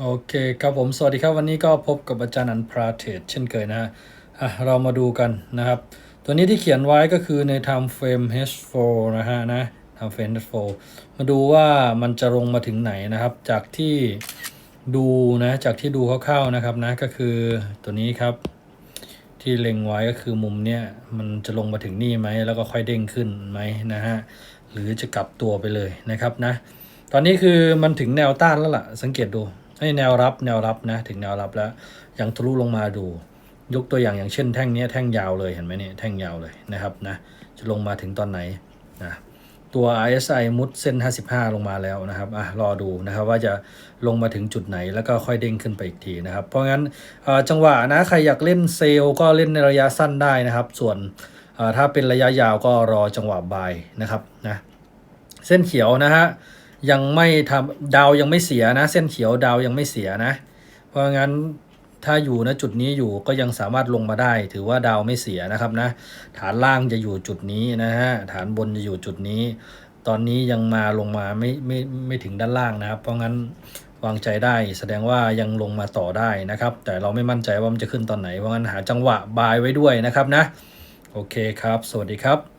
โอเคครับผมสวัสดีครับวันนี้ก็พบกับอาจารย์อันพราเทรดเช่นเคยนะฮะอะเรามาดูกันนะครับ ตัวนี้ที่เขียนไว้ก็คือใน time frame H4 นะฮะนะ time frame H4 มาดูว่ามันจะลงมาถึงไหนนะครับ จากที่ดูนะจากที่ดูคร่าวๆนะครับนะก็คือตัวนี้ครับ ที่เล็งไว้ก็คือมุมเนี้ยมันจะลงมาถึงนี่ไหมแล้วก็ค่อยเด้งขึ้นไหมนะฮะหรือจะกลับตัวไปเลยนะครับนะ ตอนนี้คือมันถึงแนวต้านแล้วล่ะ สังเกตดู ให้แนวรับแนวรับนะถึงแนวรับแล้วยังทะลุลงมาดู ยกตัวอย่างอย่างเช่นแท่งนี้แท่งยาวเลยเห็นไหมเนี่ยแท่งยาวเลยนะครับนะจะลงมาถึงตอนไหนนะตัว RSI มุดเส้น 55 ลงมาแล้วนะครับอะรอดูนะครับว่าจะลงมาถึงจุดไหนแล้วก็ค่อยเด้งขึ้นไปอีกทีนะครับ เพราะงั้นจังหวะนะใครอยากเล่นเซลล์ก็เล่นในระยะสั้นได้นะครับ ส่วนถ้าเป็นระยะยาวก็รอจังหวะบายนะครับนะเส้นเขียวนะฮะ ยังไม่ทำดาวยังไม่เสียนะ เส้นเขียวดาวยังไม่เสียนะ เพราะงั้นถ้าอยู่ณจุดนี้อยู่ก็ยังสามารถลงมาได้ ถือว่าดาวไม่เสียนะครับนะ ฐานล่างจะอยู่จุดนี้นะฮะฐานบนจะอยู่จุดนี้ ตอนนี้ยังมาลงมาไม่ไม่ไม่ถึงด้านล่างนะครับ เพราะงั้นวางใจได้แสดงว่ายังลงมาต่อได้นะครับ แต่เราไม่มั่นใจว่ามันจะขึ้นตอนไหนเพราะงั้นหาจังหวะบายไว้ด้วยนะครับนะ โอเคครับ สวัสดีครับ